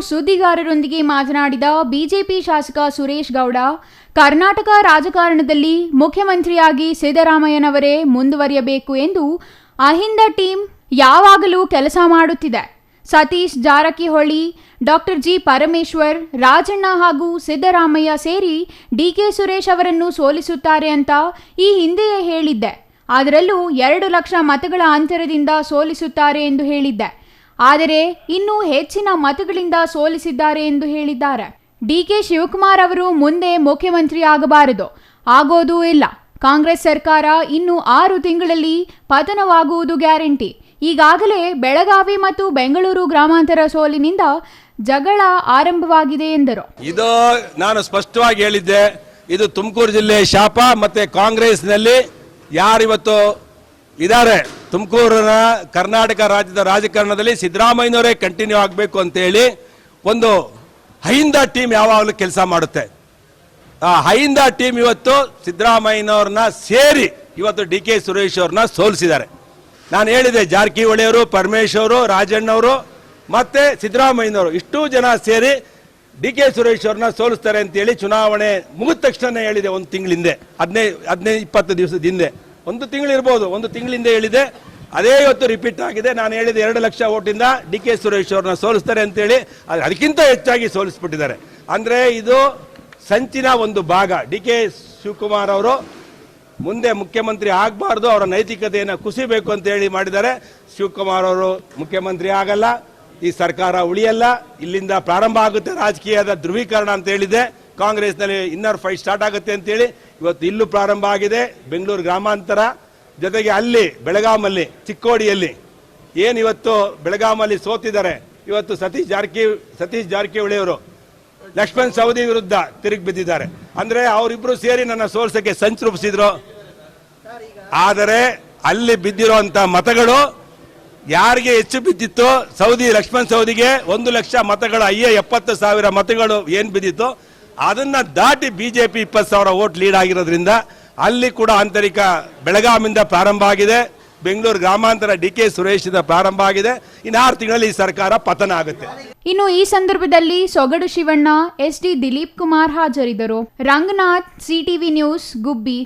ಸುದ್ದಿಗಾರರೊಂದಿಗೆ ಮಾತನಾಡಿದ ಬಿಜೆಪಿ ಶಾಸಕ ಸುರೇಶ್ ಗೌಡ, ಕರ್ನಾಟಕ ರಾಜಕಾರಣದಲ್ಲಿ ಮುಖ್ಯಮಂತ್ರಿಯಾಗಿ ಸಿದ್ದರಾಮಯ್ಯನವರೇ ಮುಂದುವರಿಯಬೇಕು ಎಂದು ಅಹಿಂದ ಟೀಮ್ ಯಾವಾಗಲೂ ಕೆಲಸ ಮಾಡುತ್ತಿದೆ. ಸತೀಶ್ ಜಾರಕಿಹೊಳಿ, ಡಾಕ್ಟರ್ ಜಿ ಪರಮೇಶ್ವರ್, ರಾಜಣ್ಣ ಹಾಗೂ ಸಿದ್ದರಾಮಯ್ಯ ಸೇರಿ ಡಿಕೆ ಸುರೇಶ್ ಅವರನ್ನು ಸೋಲಿಸುತ್ತಾರೆ ಅಂತ ಈ ಹಿಂದೆಯೇ ಹೇಳಿದ್ದೆ. ಅದರಲ್ಲೂ ಎರಡು ಲಕ್ಷ ಮತಗಳ ಅಂತರದಿಂದ ಸೋಲಿಸುತ್ತಾರೆ ಎಂದು ಹೇಳಿದ್ದೆ. ಆದರೆ ಇನ್ನೂ ಹೆಚ್ಚಿನ ಮತಗಳಿಂದ ಸೋಲಿಸಿದ್ದಾರೆ ಎಂದು ಹೇಳಿದ್ದಾರೆ. ಡಿಕೆ ಶಿವಕುಮಾರ್ ಅವರು ಮುಂದೆ ಮುಖ್ಯಮಂತ್ರಿ ಆಗಬಾರದು. ಆಗೋದೂ ಇಲ್ಲ. ಕಾಂಗ್ರೆಸ್ ಸರ್ಕಾರ ಇನ್ನು ಆರು ತಿಂಗಳಲ್ಲಿ ಪತನವಾಗುವುದು ಗ್ಯಾರಂಟಿ. ಈಗಾಗಲೇ ಬೆಳಗಾವಿ ಮತ್ತು ಬೆಂಗಳೂರು ಗ್ರಾಮಾಂತರ ಸೋಲಿನಿಂದ ಜಗಳ ಆರಂಭವಾಗಿದೆ ಎಂದರು. ಇದು ನಾನು ಸ್ಪಷ್ಟವಾಗಿ ಹೇಳಿದ್ದೆ. ಇದು ತುಮಕೂರು ಜಿಲ್ಲೆ ಶಾಪ ಮತ್ತೆ ಕಾಂಗ್ರೆಸ್ನಲ್ಲಿ ಯಾರಿವತ್ತು ಇದ್ದಾರೆ ತುಮಕೂರಿನ ಕರ್ನಾಟಕ ರಾಜ್ಯದ ರಾಜಕಾರಣದಲ್ಲಿ ಸಿದ್ದರಾಮಯ್ಯನವರೇ ಕಂಟಿನ್ಯೂ ಆಗಬೇಕು ಅಂತೇಳಿ ಒಂದು ಹೈಂದ ಟೀಮ್ ಯಾವಾಗಲೂ ಕೆಲಸ ಮಾಡುತ್ತೆ. ಆ ಹೈಂದ ಟೀಮ್ ಇವತ್ತು ಸಿದ್ದರಾಮಯ್ಯನವ್ರನ್ನ ಸೇರಿ ಇವತ್ತು ಡಿ ಕೆ ಸುರೇಶ್ ಅವ್ರನ್ನ ಸೋಲಿಸಿದ್ದಾರೆ. ನಾನು ಹೇಳಿದೆ ಜಾರಕಿಹೊಳಿ ಅವರು ಪರಮೇಶ್ ಅವರು ರಾಜಣ್ಣವರು ಮತ್ತೆ ಸಿದ್ದರಾಮಯ್ಯನವರು ಇಷ್ಟು ಜನ ಸೇರಿ ಡಿ ಕೆ ಸುರೇಶ್ ಅವ್ರನ್ನ ಸೋಲಿಸ್ತಾರೆ ಅಂತೇಳಿ ಚುನಾವಣೆ ಮುಗಿದ ತಕ್ಷಣ ಹೇಳಿದೆ ಒಂದು ತಿಂಗಳ ಹಿಂದೆ ಹದಿನೈದು ಹದಿನೈದು ಇಪ್ಪತ್ತು ದಿವಸದ ಹಿಂದೆ. ಒಂದು ತಿಂಗಳು ಇರ್ಬೋದು, ಒಂದು ತಿಂಗಳಿಂದ ಹೇಳಿದೆ. ಅದೇ ಇವತ್ತು ರಿಪೀಟ್ ಆಗಿದೆ. ನಾನು ಹೇಳಿದೆ ಎರಡು ಲಕ್ಷ ಓಟಿಂದ ಡಿ ಕೆ ಸುರೇಶ್ ಅವ್ರನ್ನ ಸೋಲಿಸ್ತಾರೆ ಅಂತೇಳಿ ಅದು ಅದಕ್ಕಿಂತ ಹೆಚ್ಚಾಗಿ ಸೋಲಿಸ್ಬಿಟ್ಟಿದ್ದಾರೆ. ಅಂದ್ರೆ ಇದು ಸಂಚಿನ ಒಂದು ಭಾಗ. ಡಿ ಕೆ ಶಿವಕುಮಾರ್ ಅವರು ಮುಂದೆ ಮುಖ್ಯಮಂತ್ರಿ ಆಗಬಾರ್ದು, ಅವರ ನೈತಿಕತೆಯನ್ನು ಕುಸಿಬೇಕು ಅಂತ ಹೇಳಿ ಮಾಡಿದ್ದಾರೆ. ಶಿವಕುಮಾರ್ ಅವರು ಮುಖ್ಯಮಂತ್ರಿ ಆಗಲ್ಲ, ಈ ಸರ್ಕಾರ ಉಳಿಯಲ್ಲ, ಇಲ್ಲಿಂದ ಪ್ರಾರಂಭ ಆಗುತ್ತೆ ರಾಜಕೀಯದ ಧ್ರುವೀಕರಣ ಅಂತ ಹೇಳಿದೆ ಕಾಂಗ್ರೆಸ್ನಲ್ಲಿ ಇನ್ನರ್ ಫೈಟ್ ಸ್ಟಾರ್ಟ್ ಆಗುತ್ತೆ ಅಂತೇಳಿ ಇವತ್ತು ಇಲ್ಲೂ ಪ್ರಾರಂಭ ಆಗಿದೆ. ಬೆಂಗಳೂರು ಗ್ರಾಮಾಂತರ, ಜೊತೆಗೆ ಅಲ್ಲಿ ಬೆಳಗಾಮಲ್ಲಿ ಚಿಕ್ಕೋಡಿಯಲ್ಲಿ ಏನು ಇವತ್ತು ಬೆಳಗಾಮಲ್ಲಿ ಸೋತಿದ್ದಾರೆ? ಇವತ್ತು ಸತೀಶ್ ಜಾರಕಿ, ಸತೀಶ್ ಜಾರಕಿಹೊಳಿ ಅವರು ಲಕ್ಷ್ಮಣ್ ಸವದಿ ವಿರುದ್ಧ ತಿರುಗಿ ಬಿದ್ದಿದ್ದಾರೆ. ಅಂದ್ರೆ ಅವರಿಬ್ರು ಸೇರಿ ನನ್ನ ಸೋಲ್ಸಕ್ಕೆ ಸಂಚು ರೂಪಿಸಿದ್ರು. ಆದರೆ ಅಲ್ಲಿ ಬಿದ್ದಿರುವಂತ ಮತಗಳು ಯಾರಿಗೆ ಹೆಚ್ಚು ಬಿದ್ದಿತ್ತು? ಸೌದಿ ಲಕ್ಷ್ಮಣ್ ಸೌದಿಗೆ ಒಂದು ಲಕ್ಷ ಮತಗಳು, ಅಯ್ಯ, ಎಪ್ಪತ್ತು ಸಾವಿರ ಮತಗಳು ಏನು ಬಿದ್ದಿತ್ತು? ಅದನ್ನ ದಾಟಿ ಬಿಜೆಪಿ ಇಪ್ಪತ್ತು ಸಾವಿರ ಓಟ್ ಲೀಡ್ ಆಗಿರೋದ್ರಿಂದ ಅಲ್ಲಿ ಕೂಡ ಆಂತರಿಕ ಬೆಳಗಾಮಿಂದ ಪ್ರಾರಂಭ ಆಗಿದೆ. ಬೆಂಗಳೂರು ಗ್ರಾಮಾಂತರ ಡಿ ಕೆ ಸುರೇಶಿಂದ ಪ್ರಾರಂಭ ಆಗಿದೆ. ಇನ್ನು ಆರು ತಿಂಗಳಲ್ಲಿ ಈ ಸರ್ಕಾರ ಪತನ ಆಗುತ್ತೆ. ಇನ್ನು ಈ ಸಂದರ್ಭದಲ್ಲಿ ಸೊಗಡು ಶಿವಣ್ಣ, ಎಸ್ ಡಿ ದಿಲೀಪ್ ಕುಮಾರ್ ಹಾಜರಿದ್ದರು. Ranganath CTV news, Gubbi.